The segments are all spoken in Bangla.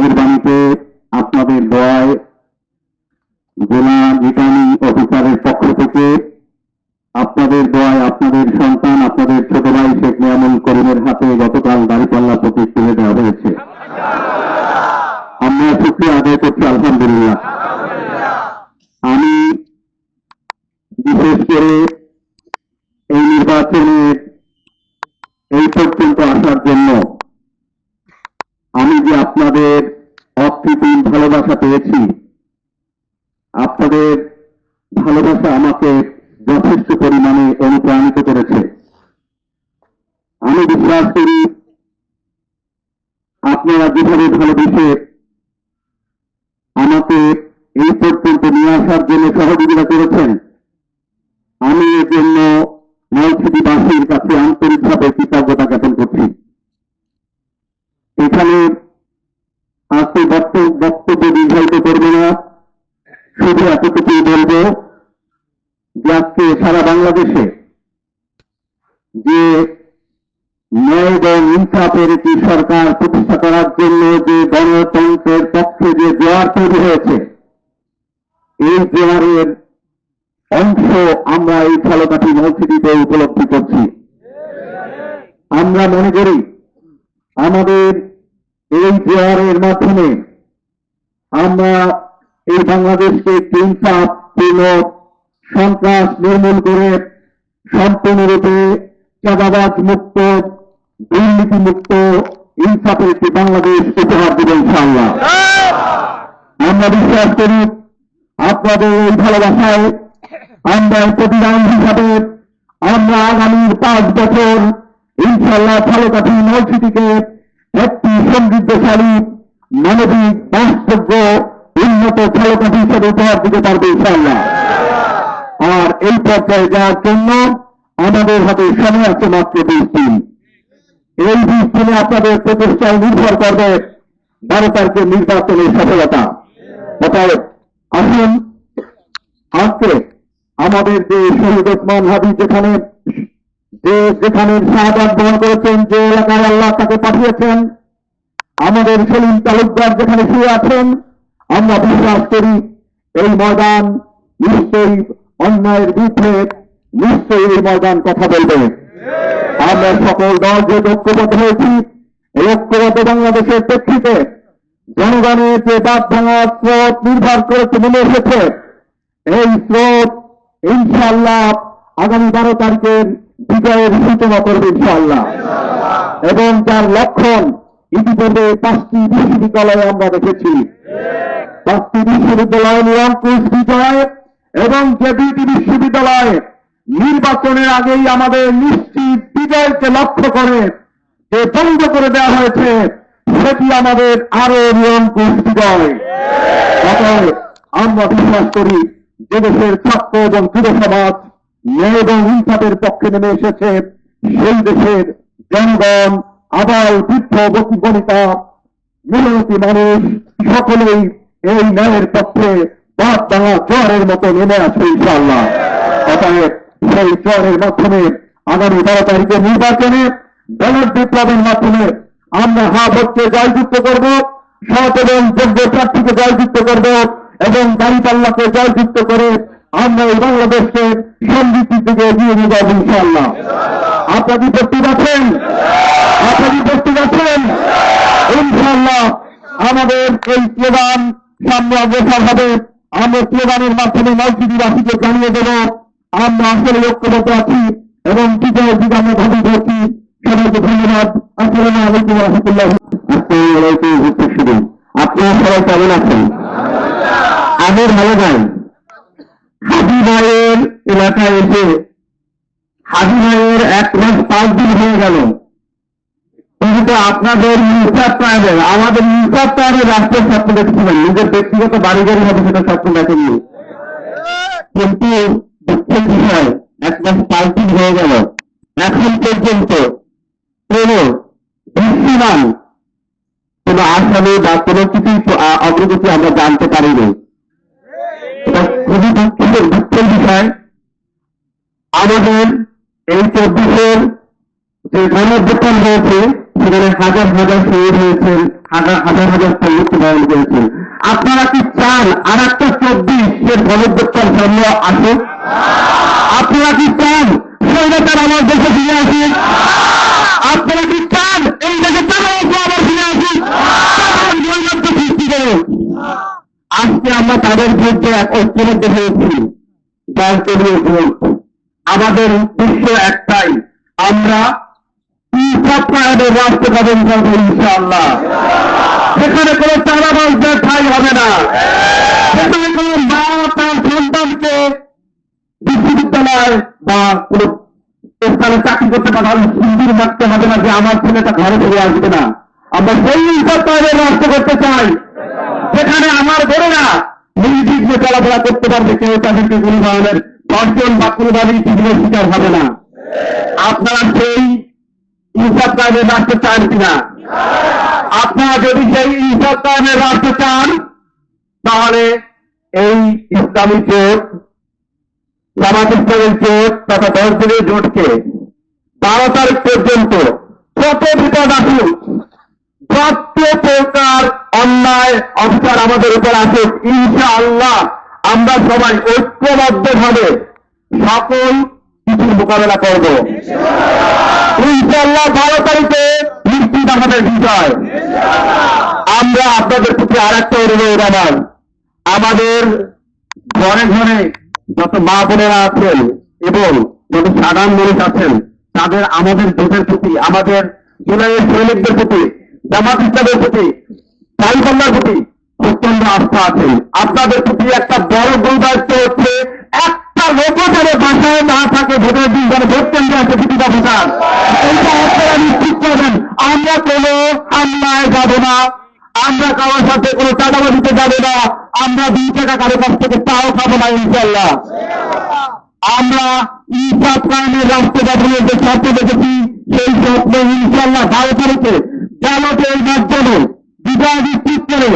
নবীর বাণীতে আপনাদের দয় জেলা রিটার্নিং অফিসারের পক্ষ থেকে আপনাদের দয়, আপনাদের সন্তান, আপনাদের ছোট ভাই শেখ নিয়ামুল করিমের হাতে গতকাল দাঁড়িপাল্লা প্রতীক তুলে দেওয়া হয়েছে। আমরা শুক্রিয়া আদায় করছি, আলহামদুলিল্লাহ। আমি বিশেষ করে এই নির্বাচনের এই পর্যন্ত আসার জন্য আমি যে আপনাদের অকৃত্রিম ভালোবাসা পেয়েছি আপনাদের ভালোবাসা আমাকে যথেষ্ট পরিমাণে অনুপ্রাণিত করেছে। আমি বিশ্বাস করি আপনারা যেভাবে ভালোবেসে আমাকে এই পর্যন্ত নিয়ে আসার জন্য সহযোগিতা করেছেন, আমি এর জন্য নলছিটিবাসীর সারা বাংলাদেশে যে ন্যায় এবং ইনসাফের একটি সরকার প্রতিষ্ঠা করার জন্য যে গণতন্ত্রের পক্ষে যে জোয়ার তৈরি হয়েছে, এই জোয়ারের অংশ আমরা এই ফলকাঠি মসজিদে উপলব্ধি করছি। আমরা মনে করি আমাদের এই জোয়ারের মাধ্যমে আমরা এই বাংলাদেশকে একটি ইনসাফপূর্ণ সন্ত্রাস নির্মূল করে সম্পূর্ণরূপে চাঁদাবাজ মুক্ত, দুর্নীতি মুক্ত ইনসাফের একটি বাংলাদেশ উপহার দেব ইনশাআল্লাহ। আমরা বিশ্বাস করি আপনাদের এই ভালোবাসায় আমরা প্রতিদান হিসাবে আমরা আগামী পাঁচ বছর ইনশাল্লাহ ফালকাঠি নলছিটিকে একটি সমৃদ্ধশালী, মানবিক বাসযোগ্য উন্নত ফালকাঠি হিসেবে উপহার দিতে পারবে ইনশাল্লাহ আর এই পর্যায়ে যাওয়ার জন্য আমাদের হাতে সময় আছে মাত্র বিশ দিন। এই বিশ দিনে আপনাদের প্রচেষ্টায় নির্ভর করবে বারো তারিখের নির্বাচনের সফলতা। অতএব আসুন, আজকে আমাদের যে শহীদ ওসমান হাবি যেখানে, যে যেখানে শাহাদ বহন করেছেন, যে এলাকায় আল্লাহ তাকে পাঠিয়েছেন, আমাদের সেলিম তালুকদার যেখানে শুয়ে আছেন, আমরা বিশ্বাস করি এই ময়দান নিশ্চয়ই অন্যায়ের বিরুদ্ধে নিশ্চয়ই এই ময়দান কথা বলবে। আমরা সকল দল যে ঐক্যবদ্ধ হয়েছি, এই ঐক্যবদ্ধ বাংলাদেশের প্রেক্ষিতে জনগণের যে বাদ ভাঙা স্রোত নির্ভর করেছে নেমে এসেছে, এই স্রোত ইনশাল্লাহ আগামী বারো তারিখের বিজয়ের সূচনা করবে ইনশাল্লাহ এবং তার লক্ষণ ইতিপূর্বে পাঁচটি বিশ্ববিদ্যালয়ে আমরা দেখেছি। পাঁচটি বিশ্ববিদ্যালয় নিরঙ্কুশ বিজয় এবং যে দুইটি বিশ্ববিদ্যালয় নির্বাচনের আগেই আমাদের নিশ্চিত বিজয়কে লক্ষ্য করে যে বন্ধ করে দেওয়া হয়েছে, সেটি আমাদের আরও নিরঙ্কুশ বিজয়। আমরা বিশ্বাস করি যে দেশের ছাত্র এবং যুব সমাজ ন্যায় এবং ইনসাফের পক্ষে নেমে এসেছে, সেই দেশের জনগণ আবাল বৃদ্ধ বনিতা মিলনতি মানুষ সকলেই এই ন্যায়ের পক্ষে বাদ বাংলা জ্বরের মতো নেমে আসবে ইনশাআল্লাহ। অতএব সেই জ্বরের মাধ্যমে আগামী বারো তারিখের নির্বাচনে ব্যালট বিপ্লবের মাধ্যমে আমরা হা ভোটকে জয়যুক্ত করব, সৎ এবং যোগ্য প্রার্থীকে জয়যুক্ত করব এবং দাঁড়িপাল্লাকে জয়যুক্ত করে আমরা এই বাংলাদেশকে সমৃদ্ধির দিকে এগিয়ে নিয়ে যাব ইনশাআল্লাহ। আপনারা কি প্রস্তুত আছেন? আপনারা কি প্রস্তুত আছেন? ইনশাআল্লাহ আমাদের এই স্লোগান সামনে অগ্রসর হবে। আমরা স্লোগানের মাধ্যমে মসজিদবাসীকে জানিয়ে দেব, আমরা আসলে ঐক্যবদ্ধ আছি এবং দিকে আমরা ভাবি ধরছি সবাইকে ধন্যবাদ। আসসালামু আলাইকুম রহমতুল্লাহ। আসসালামু আলাইকুম শুধু আপনারা সবাই কেমন আছেন? আমি ভালো যাই হাজি ভাইয়ের এলাকায় এসে এক মাস পাঁচ দিন হয়ে গেল। কিন্তু আপনাদের ইনসাফ প্রাণের আমাদের ইনসাফ প্রাণের রাষ্ট্রের স্বপ্ন দেখেছিলেন নিজের ব্যক্তিগত বাড়ি গাড়ি হবে সেটা স্বপ্ন দেখেননি। কিন্তু দুঃখের বিষয়, এক মাস পাঁচ হয়ে গেল। এখন পর্যন্ত কোন দৃশ্যমান, কোন আসামি বা কোনো কিছুই অগ্রগতি আমরা জানতে পারিনি। খুবই দুঃখের দুঃখের বিষয়। আমাদের এই চব্বিশের যে গণঅভ্যুত্থান হয়েছে সেখানে হাজার হাজার শহীদ হয়েছেন হাজার হাজার সৈনিক বরণ করেছেন। আপনারা কি চান আর একটা চব্বিশের গণদপ্তর সামনে আসুক? আপনারা কি চান সৈন্যতার আমার দেশে ফিরে আসুক? আপনারা কি চান এই দেশে তারা ফিরে তারা নৈরাজ্য সৃষ্টি করুক। আজকে আমরা তাদের বিরুদ্ধে এক ঐক্যবদ্ধ হয়েছি। দল কেন্দ্রীয় আমাদের উদ্দেশ্য একটাই, আমরা রাষ্ট্র করব সেখানে কোনো ঠাই হবে না। সেখানে কোনো মা তার সন্তানকে বিশ্ববিদ্যালয় বা কোনো স্থানে চাকরি করতে মারতে হবে না যে আমার ছেলেটা ঘরে ফিরে আসবে না। আমরা সেই ইনসাফ রাষ্ট্র করতে চাই। সেখানে আমার বোনেরা নির্বিঘ্নে চলাফেরা করতে পারবে, কেউ তাদেরকে কোনো ধরনের ধর্ষণ বা কোনোভাবেই তীব্র শিকার হবে না। আপনারা সেই ইনসাফ কায়েমের রাষ্ট্র চান কিনা? আপনারা যদি সেই ইনসাফ কায়েমের রাষ্ট্র চান, তাহলে এই ইসলামী জোট জামাত ইসলামের জোট তথা দশ দিনের জোটকে বারো তারিখ পর্যন্ত কত বিপদ আসুক যত প্রকার অন্যায় অফিসার আমাদের উপর আসুক, ইনশাআল্লাহ আমরা সবাই ঐক্যবদ্ধ ভাবে সকল কিছুর মোকাবেলা করব। ইনশাআল্লাহ বারো তারিখে নিশ্চিত আমাদের বিষয় আমরা আপনাদের প্রতি আর একটা অনুরোধ আমার আমাদের ঘরে ঘরে যত মা বোনেরা আছেন এবং যত সাধারণ মানুষ আছেন, তাদের আমাদের দেশের প্রতি, আমাদের জুলাইয়ের সৈনিকদের প্রতি, জামাত ইসলামের প্রতি সাইকল্যার প্রতি প্রচণ্ড আস্থা আছে। আপনাদের প্রতি একটা বড় গুরু দায়িত্ব হচ্ছে লোকও যেন না থাকে ভোটের দিন যেন ভোট আছে প্রতিটা ভোটার এইটা আপনারা নিশ্চিত করবেন, আমরা কোনো হামলায় যাব না, আমরা কারোর সাথে কোনো চাঁদাবাদিতে যাব না, আমরা দুই টাকা কারও কাছ থেকে তাও খাব না ইনশাল্লাহ আমরা ইনসাফ কায়েমের রাষ্ট্র গঠনের যে স্বপ্ন দেখেছি, সেই স্বপ্ন ইনশাল্লাহ করেছে ব্যালটের মাধ্যমে বিজয় নিশ্চিত করে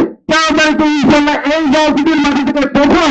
তারিখে ইনশাল্লাহ এই রাজনীতির মাঝে থেকে প্রথম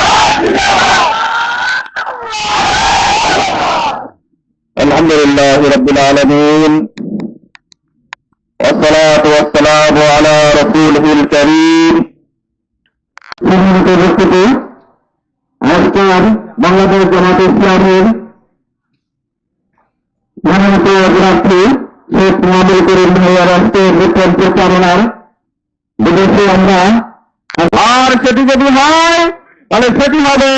لله رب العالمين والصلاة والسلام على رسوله الكريم সম্মানিত উপস্থিতি আজকের বাংলাদেশ জামাত ইসলামের মনোনীত প্রার্থী শেখ মোহাম্মদ করিম ভাইয়া রাষ্ট্রের বিক্রম পরিচালনার বিদেশে আমরা আর সেটি যদি হয় তাহলে সেটি হবে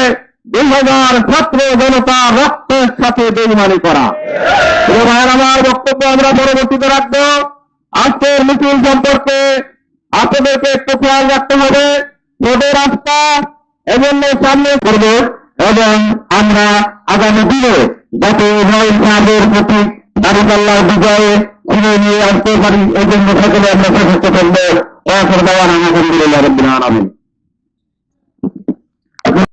দুই হাজার ছাত্র জনতা রক্তের সাথে বেইমানি করা প্রিয় ভাইয়ের আমার বক্তব্য আমরা পরবর্তীতে রাখব। আজকের মিছিল সম্পর্কে আপনাদেরকে একটু খেয়াল রাখতে হবে। ভোটের রাস্তা এজন্য সামনে করব এবং আমরা আগামী দিনে যাতে সাহেবের প্রতি দাঁড়িপাল্লার বিজয়ে ফিরে নিয়ে আসতে পারি এই জন্য সকলে আমরা সচেষ্ট করব আলহামদুলিল্লাহ রবিন আলমিন।